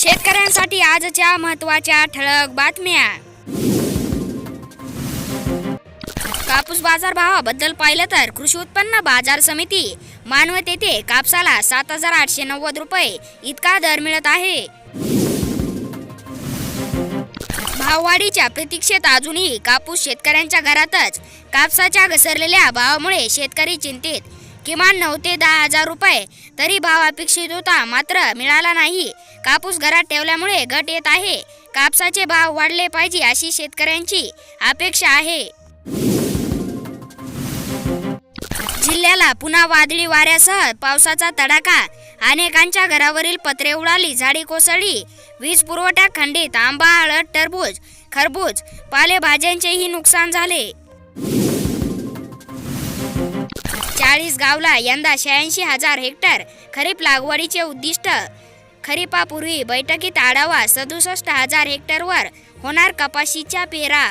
शेतकऱ्यांसाठी आजच्या महत्त्वाच्या ठळक बातम्या. कापूस बाजार भावाबद्दल पाहिलं तर कृषी उत्पन्न बाजार समिती मानवत येथे कापसाला सात हजार आठशे नव्वद रुपये इतका दर मिळत आहे. भाववाढीच्या प्रतीक्षेत अजूनही कापूस शेतकऱ्यांच्या घरातच कापसाच्या घसरलेल्या भावामुळे शेतकरी चिंतित. किमान नऊ ते दहा हजार रुपये तरी भाव अपेक्षित होता मात्र मिळाला नाही. कापूस घरात ठेवल्यामुळे घट येत आहे. कापसाचे भाव वाढले पाहिजे अशी शेतकऱ्यांची अपेक्षा आहे. जिल्ह्याला पुन्हा वादळी वाऱ्यासह पावसाचा तडाखा. अनेकांच्या घरावरील पत्रे उडाली झाडी कोसळली. वीज पुरवठा खंडित आंबा हळद टरबूज खरबूज पालेभाज्यांचेही नुकसान झाले. चाळीस गावला यंदा शहाऐंशी हजार हेक्टर खरीप लागवडीचे उद्दिष्ट. खरीपापूर्वी बैठकीत आढावा सदुसष्ट हजार हेक्टरवर होणार कपाशीच्या पेरा.